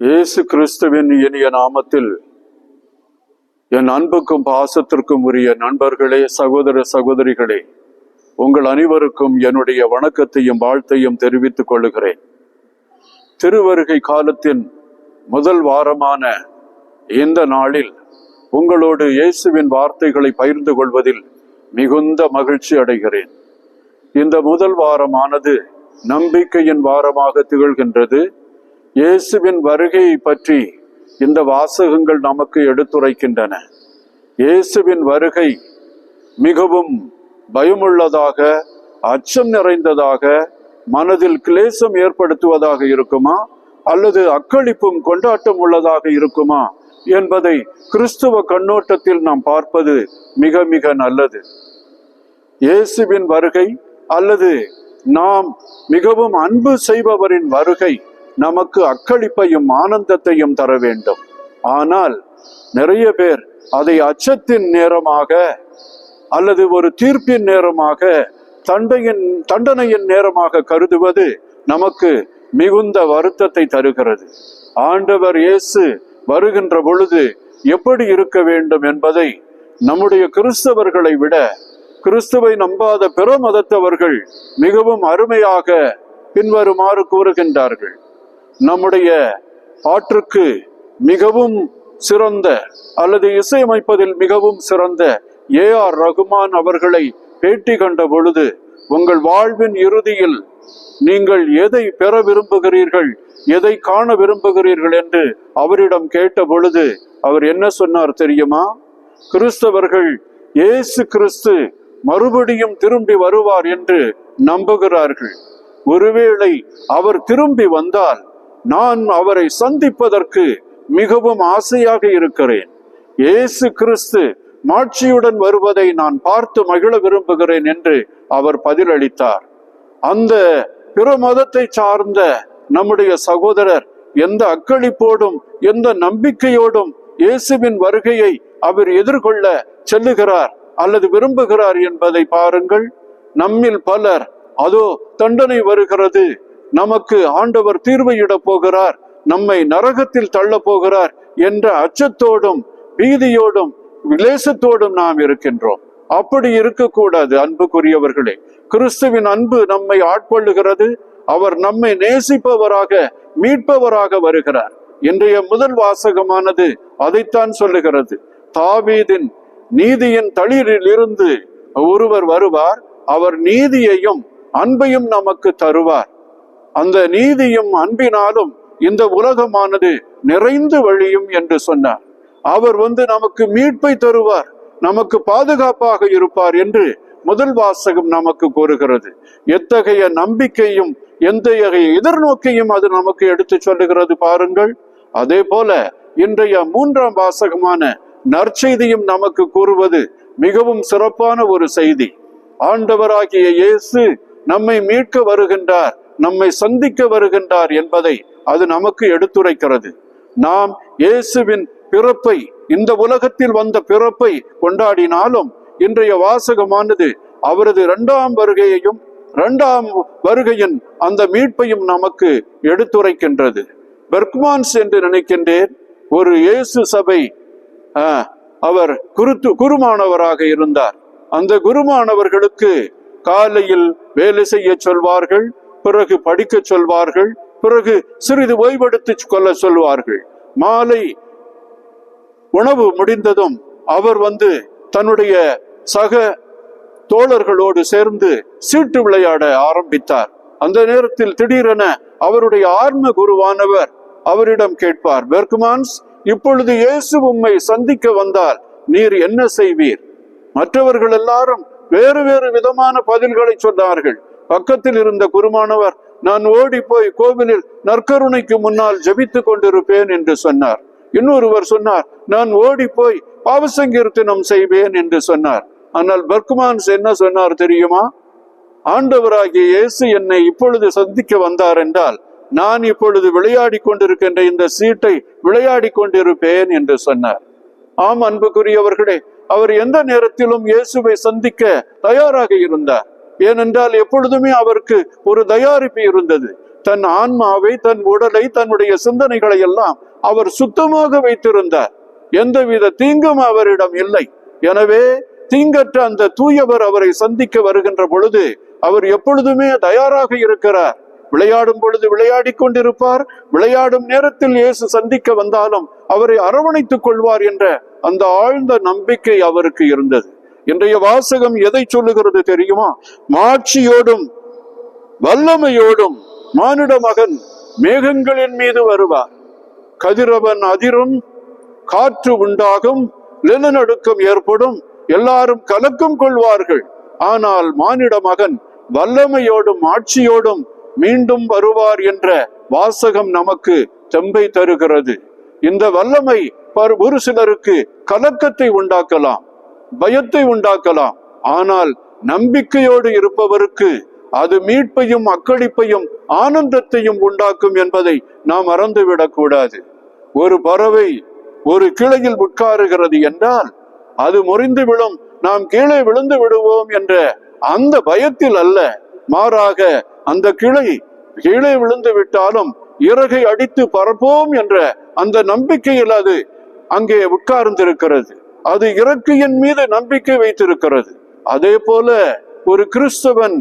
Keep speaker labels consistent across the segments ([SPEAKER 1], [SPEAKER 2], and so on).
[SPEAKER 1] இயேசு கிறிஸ்துவின் இனிய நாமத்தில் என் அன்புக்கும் பாசத்திற்கும் உரிய நண்பர்களே சகோதர சகோதரிகளே உங்கள் அனைவருக்கும் என்னுடைய வணக்கத்தையும் வாழ்த்தையும் தெரிவித்துக் கொள்கிறேன் திருவருகை காலத்தின் முதல் வாரமான இந்த நாளில் உங்களோடு இயேசுவின் வார்த்தைகளை பகிர்ந்து கொள்வதில் மிகுந்த மகிழ்ச்சி அடைகிறேன். இந்த முதல் வாரமானது நம்பிக்கையின் வாரமாக திகழ்கின்றது. இயேசுவின் வருகையை பற்றி இந்த வாசகங்கள் நமக்கு எடுத்துரைக்கின்றன. இயேசுவின் வருகை மிகவும் பயமுள்ளதாக அச்சம் நிறைந்ததாக மனதில் கிளேசம் ஏற்படுத்துவதாக இருக்குமா? அல்லது அக்களிப்பும் கொண்டாட்டம் உள்ளதாக இருக்குமா? என்பதை கிறிஸ்துவ கண்ணோட்டத்தில் நாம் பார்ப்பது மிக மிக நல்லது. இயேசுவின் வருகை அல்லது நாம் மிகவும் அன்பு செய்பவரின் வருகை நமக்கு அக்களிப்பையும் ஆனந்தத்தையும் தர வேண்டும். ஆனால் நிறைய பேர் அதை அச்சத்தின் நேரமாக அல்லது ஒரு தீர்ப்பின் நேரமாக தண்டையின் தண்டனையின் நேரமாக கருதுவது நமக்கு மிகுந்த வருத்தத்தை தருகிறது. ஆண்டவர் இயேசு வருகின்ற பொழுது எப்படி இருக்க வேண்டும் என்பதை நம்முடைய கிறிஸ்தவர்களை விட கிறிஸ்துவை நம்பாத பிற மதத்தவர்கள் மிகவும் அருமையாக பின்வருமாறு கூறுகின்றார்கள். நம்முடைய பாட்டுக்கு மிகவும் சிறந்த அல்லது இசையமைப்பதில் மிகவும் சிறந்த ஏ ஆர் ரகுமான் அவர்களை பேட்டி கண்ட பொழுது உங்கள் வாழ்வின் இறுதியில் நீங்கள் எதை பெற விரும்புகிறீர்கள் எதை காண விரும்புகிறீர்கள் என்று அவரிடம் கேட்ட பொழுது அவர் என்ன சொன்னார் தெரியுமா? கிறிஸ்தவர்கள் இயேசு கிறிஸ்து மறுபடியும் திரும்பி வருவார் என்று நம்புகிறார்கள். ஒருவேளை அவர் திரும்பி வந்தால் நான் அவரை சந்திப்பதற்கு மிகவும் ஆசையாக இருக்கிறேன். இயேசு கிறிஸ்து மாட்சியுடன் வருவதை நான் பார்த்து மகிழ விரும்புகிறேன் என்று அவர் பதிலளித்தார். அந்த பிற மதத்தை சார்ந்த நம்முடைய சகோதரர் எந்த அக்களிப்போடும் எந்த நம்பிக்கையோடும் இயேசுவின் வருகையை அவர் எதிர்கொள்ள செல்லுகிறார் அல்லது விரும்புகிறார் என்பதை பாருங்கள். நம்மில் பலர் அதோ தண்டனை வருகிறது நமக்கு ஆண்டவர் தீர்வையிட போகிறார் நம்மை நரகத்தில் தள்ள போகிறார் என்ற அச்சத்தோடும் பீதியோடும் விலேசத்தோடும் நாம் இருக்கின்றோம். அப்படி இருக்கக்கூடாது அன்புக்குரியவர்களே. கிறிஸ்துவின் அன்பு நம்மை ஆட்கொள்ளுகிறது அவர் நம்மை நேசிப்பவராக மீட்பவராக வருகிறார். இன்றைய முதல் வாசகமானது அதைத்தான் சொல்லுகிறது. தாவீதின் நீதியின் தளிரில் இருந்து ஒருவர் வருவார் அவர் நீதியையும் அன்பையும் நமக்கு தருவார். அந்த நீதியும் அன்பினாலும் இந்த உலகமானது நிறைந்து வழியும் என்று சொன்னார். அவர் வந்து நமக்கு மீட்பை தருவார் நமக்கு பாதுகாப்பாக இருப்பார் என்று முதல் வாசகம் நமக்கு கூறுகிறது. எத்தகைய நம்பிக்கையும் எத்தகைய எதிர்நோக்கையும் அது நமக்கு எடுத்து சொல்லுகிறது பாருங்கள். அதே போல இன்றைய மூன்றாம் வாசகமான நற்செய்தியும் நமக்கு கூறுவது மிகவும் சிறப்பான ஒரு செய்தி. ஆண்டவராகிய இயேசு நம்மை மீட்க வருகின்றார். நம்மை சந்திக்க வருகின்றார் என்பதை அது நமக்கு எடுத்துரைக்கிறது. நாம் இயேசுவின் பிறப்பை இந்த உலகத்தில் வந்த பிறப்பை கொண்டாடினாலும் இன்றைய வாசகமானது அவரது இரண்டாம் வருகையையும் இரண்டாம் வருகையின் அந்த மீட்பையும் நமக்கு எடுத்துரைக்கின்றது. பெர்க்மான்ஸ் என்று நினைக்கின்றேன். ஒரு இயேசு சபை அவர் குருத்து குருமானவராக இருந்தார். அந்த குருமானவர்களுக்கு காலையில் வேலை செய்ய சொல்வார்கள். பிறகு படிக்க சொல்வார்கள் பிறகு சிறிது ஓய்வெடுத்து கொள்ள சொல்வார்கள். மாலை உணவு முடிந்ததும் அவர் வந்து தன்னுடைய சக தோழர்களோடு சேர்ந்து சீட்டு விளையாட ஆரம்பித்தார். அந்த நேரத்தில் திடீரென அவருடைய ஆன்ம குருவானவர் அவரிடம் கேட்பார் பெர்க்மான்ஸ் இப்பொழுது இயேசு உம்மை சந்திக்க வந்தால் நீர் என்ன செய்வீர்? மற்றவர்கள் எல்லாரும் வேறு வேறு விதமான பதில்களை சொன்னார்கள். பக்கத்தில் இருந்த குருமானவர் நான் ஓடி போய் கோவிலில் நற்கருணைக்கு முன்னால் ஜெபித்துக் கொண்டிருப்பேன் என்று சொன்னார். இன்னொருவர் சொன்னார் நான் ஓடி போய் பாவசங்கீர்த்தனம் செய்வேன் என்று சொன்னார். ஆனால் பர்குமான்ஸ் என்ன சொன்னார் தெரியுமா? ஆண்டவராகிய இயேசு என்னை இப்பொழுது சந்திக்க வந்தார் என்றால் நான் இப்பொழுது விளையாடி கொண்டிருக்கின்ற இந்த சீட்டை விளையாடி கொண்டிருப்பேன் என்று சொன்னார். ஆம் அன்புக்குரியவர்களே அவர் எந்த நேரத்திலும் இயேசுவை சந்திக்க தயாராக இருந்தார். ஏனென்றால் எப்பொழுதுமே அவருக்கு ஒரு தயாரிப்பு இருந்தது. தன் ஆன்மாவை தன் உடலை தன்னுடைய சிந்தனைகளை எல்லாம் அவர் சுத்தமாக வைத்திருந்தார். எந்தவித தீங்கும் அவரிடம் இல்லை. எனவே தீங்கற்ற அந்த தூயவர் அவரை சந்திக்க வருகின்ற பொழுது அவர் எப்பொழுதுமே தயாராக இருக்கிறார். விளையாடும் பொழுது விளையாடி கொண்டிருப்பார். விளையாடும் நேரத்தில் இயேசு சந்திக்க வந்தாலும் அவரை அரவணைத்துக் கொள்வார் என்ற அந்த ஆழ்ந்த நம்பிக்கை அவருக்கு இருந்தது. இன்றைய வாசகம் எதை சொல்லுகிறது தெரியுமா? மாட்சியோடும் வல்லமையோடும் மானிட மகன் மேகங்களின் மீது வருவார். கதிரவன் அதிரும் காற்று உண்டாகும் நிலநடுக்கம் ஏற்படும் எல்லாரும் கலக்கம் கொள்வார்கள். ஆனால் மானிட மகன் வல்லமையோடும் ஆட்சியோடும் மீண்டும் வருவார் என்ற வாசகம் நமக்கு தெம்பை தருகிறது. இந்த வல்லமை பர்- ஒரு சிலருக்கு கலக்கத்தை உண்டாக்கலாம். பயத்தை உண்டாக்கலாம். ஆனால் நம்பிக்கையோடு இருப்பவருக்கு அது மீட்பையும் அக்களிப்பையும் ஆனந்தத்தையும் உண்டாக்கும் என்பதை நாம் மறந்துவிடக் கூடாது ஒரு பறவை ஒரு கிளையில் உட்காருகிறது என்றால் அது முறிந்து விழும் நாம் கீழே விழுந்து விடுவோம் என்ற அந்த பயத்தில் அல்ல. மாறாக அந்த கிளை கீழே விழுந்து விட்டாலும் இறகை அடித்து பரப்போம் என்ற அந்த நம்பிக்கையில் அது அங்கே உட்கார்ந்திருக்கிறது. அது இறக்கையின் மீது நம்பிக்கை வைத்திருக்கிறது. அதே போல ஒரு கிறிஸ்தவன்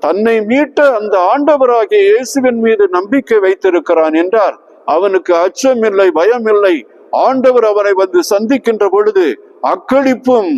[SPEAKER 1] தன்னை மீட்ட அந்த ஆண்டவராகிய இயேசுவின் மீது நம்பிக்கை வைத்திருக்கிறான் என்றால் அவனுக்கு அச்சம் இல்லை பயம் இல்லை ஆண்டவர் அவனை வந்து சந்திக்கின்ற பொழுது அக்களிப்பும்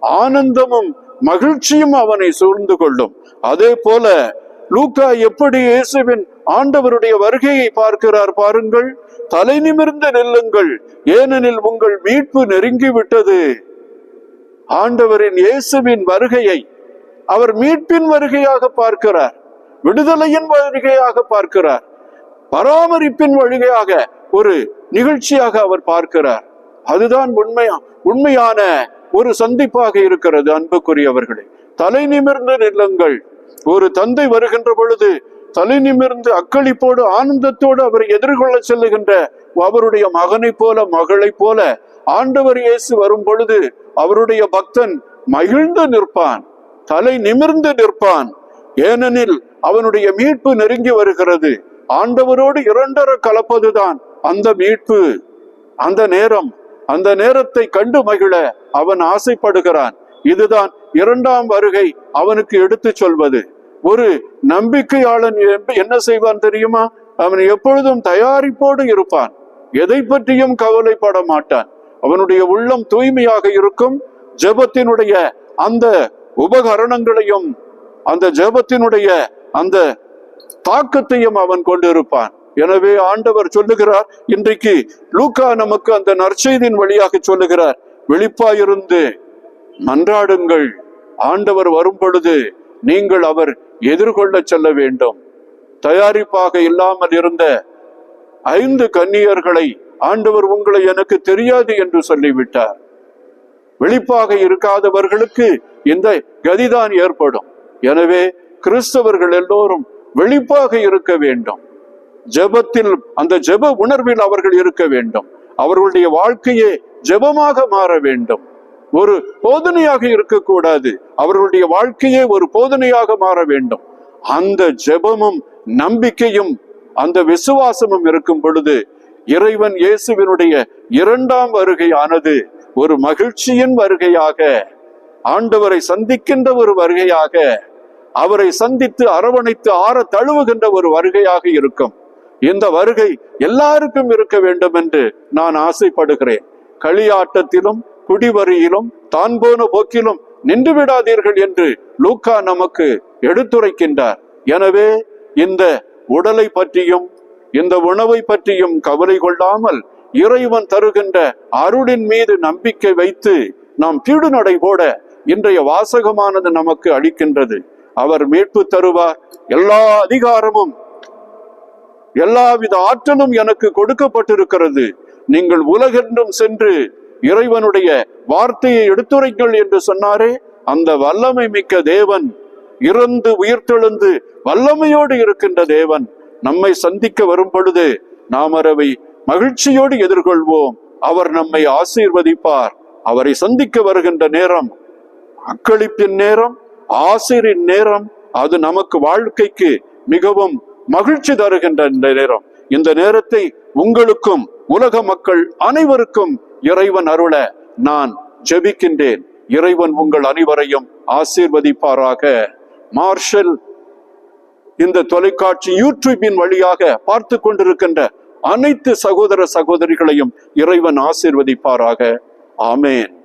[SPEAKER 1] ஆனந்தமும் மகிழ்ச்சியும் அவனை சூழ்ந்து கொள்ளும். அதே போல லூக்கா எப்படி இயேசுவின் ஆண்டவருடைய வருகையை பார்க்கிறார் பாருங்கள். தலை நிமிர்ந்து நெல்லுங்கள். ஏனெனில் உங்கள் மீட்பு நெருங்கி விட்டது ஆண்டவரின் இயேசுவின் வருகையை அவர் மீட்பின் வருகையாக பார்க்கிறார். விடுதலையின் வருகையாக பார்க்கிறார். பராமரிப்பின் வழியாக ஒரு நிகழ்ச்சியாக அவர் பார்க்கிறார். அதுதான் உண்மையா உண்மையான ஒரு சந்திப்பாக இருக்கிறது அன்புக்குரியவர்களே. தலை நிமிர்ந்து நில்லுங்கள். ஒரு தந்தை வருகின்ற பொழுது தலை நிமிர்ந்து அக்களிப்போடு ஆனந்தத்தோடு அவர் எதிர்கொள்ள செல்லுகின்ற அவருடைய மகனைப் போல மகளைப் போல ஆண்டவர் இயேசு வரும் பொழுது அவருடைய பக்தன் மகிழ்ந்து நிற்பான் தலை நிமிர்ந்து நிற்பான். ஏனெனில் அவனுடைய மீட்பு நெருங்கி வருகிறது. ஆண்டவரோடு இரண்டர கலப்பதுதான் அந்த மீட்பு. அந்த நேரம் அந்த நேரத்தை கண்டு மகிழ அவன் ஆசைப்படுகிறான். இதுதான் இரண்டாம் வருகை அவனுக்கு எடுத்துச் சொல்வது. ஒரு நம்பிக்கையாளன் என்ன செய்வான் தெரியுமா? அவன் எப்பொழுதும் தயாரிப்போடு இருப்பான். எதை பற்றியும் கவலைப்பட மாட்டான். அவனுடைய உள்ளம் தூய்மையாக இருக்கும். ஜெபத்தினுடைய அந்த உபகரணங்களையும் அந்த ஜெபத்தினுடைய அந்த தாக்கத்தையும் அவன் கொண்டிருப்பான். எனவே ஆண்டவர் சொல்லுகிறார் இன்றைக்கு லூக்கா நமக்கு அந்த நற்செய்தியின் வழியாக சொல்லுகிறார். வெளிப்பாயிருந்து மன்றாடுங்கள். ஆண்டவர் வரும் பொழுது நீங்கள் அவர் எதிர்கொள்ள செல்ல வேண்டும். தயாரிப்பாக இல்லாமல் இருந்த ஐந்து கன்னியர்களை ஆண்டவர் உங்களை எனக்கு தெரியாது என்று சொல்லிவிட்டார். வெளிப்பாக இருக்காதவர்களுக்கு இந்த கதிதான் ஏற்படும். எனவே கிறிஸ்தவர்கள் எல்லோரும் வெளிப்பாக இருக்க வேண்டும். ஜெபத்தில் அந்த ஜெப உணர்வில் அவர்கள் இருக்க வேண்டும். அவர்களுடைய வாழ்க்கையே ஜெபமாக மாற வேண்டும். ஒரு போதனையாக இருக்கக்கூடாது. அவர்களுடைய வாழ்க்கையே ஒரு போதனையாக மாற வேண்டும். அந்த ஜெபமும் நம்பிக்கையும் அந்த விசுவாசமும் இருக்கும் பொழுது இறைவன் இயேசுவினுடைய இரண்டாம் வருகையானது ஒரு மகிழ்ச்சியின் வருகையாக ஆண்டவரை சந்திக்கின்ற ஒரு வருகையாக அவரை சந்தித்து அரவணைத்து ஆற தழுவுகின்ற ஒரு வருகையாக இருக்கும். இந்த வருகை எல்லாருக்கும் இருக்க வேண்டும் என்று நான் ஆசைப்படுகிறேன். களியாட்டத்திலும் குடிவரியிலும் தான் போன போக்கிலும் நின்று விடாதீர்கள் என்று லூக்கா நமக்கு எடுத்துரைக்கின்றார். எனவே இந்த உடலை பற்றியும் இந்த உணவை பற்றியும் கவலை கொள்ளாமல் இறைவன் தருகின்ற அருளின் மீது நம்பிக்கை வைத்து நாம் தீடுநடை போட இன்றைய வாசகமானது நமக்கு அளிக்கின்றது. அவர் மீட்பு தருவார். எல்லா அதிகாரமும் எல்லாவித ஆற்றலும் எனக்கு கொடுக்கப்பட்டிருக்கிறது. நீங்கள் உலகென்றும் சென்று இறைவனுடைய வார்த்தையை எடுத்துரைங்கள் என்று சொன்னாரே அந்த வல்லமை மிக்க தேவன் இறந்து உயிர்த்தெழுந்து வல்லமையோடு இருக்கின்ற தேவன் நம்மை சந்திக்க வரும் பொழுது நாம் அவரை மகிழ்ச்சியோடு எதிர்கொள்வோம். அவர் நம்மை ஆசீர்வதிப்பார். அவரை சந்திக்க வருகின்ற நேரம் அக்களிப்பின் நேரம் ஆசிரின் நேரம் அது நமக்கு வாழ்க்கைக்கு மிகவும் மகிழ்ச்சி தருகின்ற இந்த நேரம். இந்த நேரத்தை உங்களுக்கும் உலக மக்கள் அனைவருக்கும் இறைவன் அருள நான் ஜெபிக்கின்றேன். இறைவன் உங்கள் அனைவரையும் ஆசீர்வதிப்பாராக. மார்ஷல் இந்த தொலைக்காட்சி யூடியூபின் வழியாக பார்த்து கொண்டிருக்கின்ற அனைத்து சகோதர சகோதரிகளையும் இறைவன் ஆசீர்வதிப்பாராக. ஆமேன்.